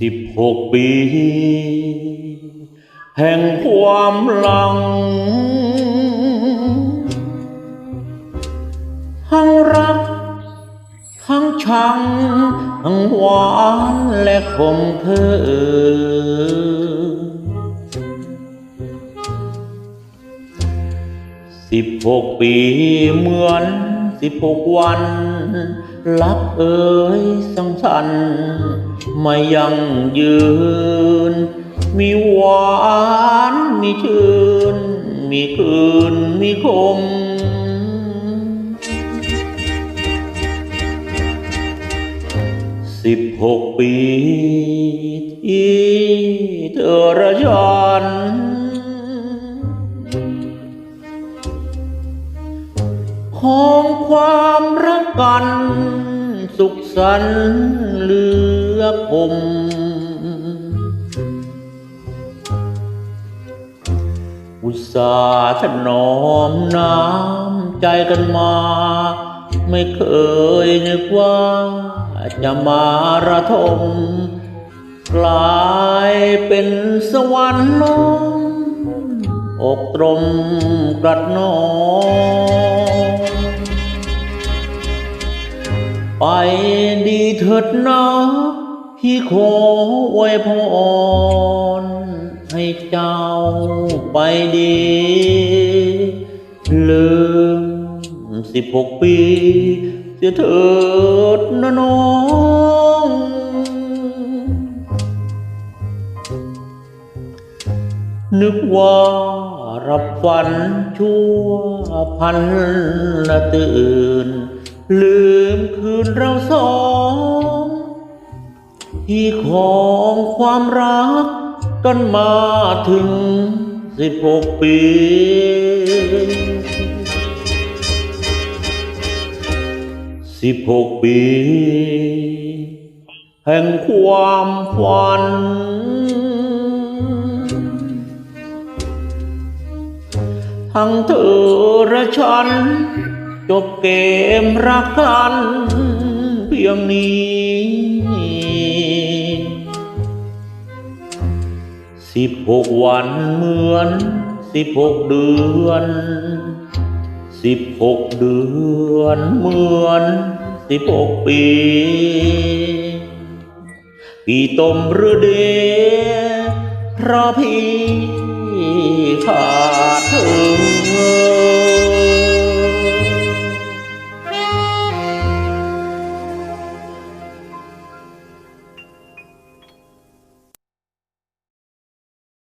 สิบหกปี แห่งความหลัง ทั้งรัก ทั้งชัง ทั้งหวานและคมคืนสิบหกปีเหมือนสิบหกวัน รักเอ่ยสังสันไม่ยังยืน มีหวานมีชื่น มีคืนมีคมสิบหกปีที่เธอระชันของความรัก กันสุขสันต์เหลือคมอุตส่าห์ถนอมน้ำใจกันมา ไม่เคยนึกว่าจะมาระทมกลายเป็นสวรรค์น้องอกตรมกรัดนอง ไปดีเถิดนะพี่ขอไว้พรให้เจ้าไปดี ลืมสิบหกปีเสียเถิดนะน้องนึกว่ารับฝันชั่วพันละตื่น ลืมคืนเราสอง ที่ของความรักกันมาถึงสิบหกปี สิบหกปี แห่งความฝัน ทั้งเธอและฉัน จบเกมรักกันเพียงนี้ สิบหกวันเหมือนสิบหกเดือน สิบหกเดือนเหมือนสิบหกปี พี่ต้มหรือเดเพราะพี่ขาดเธอ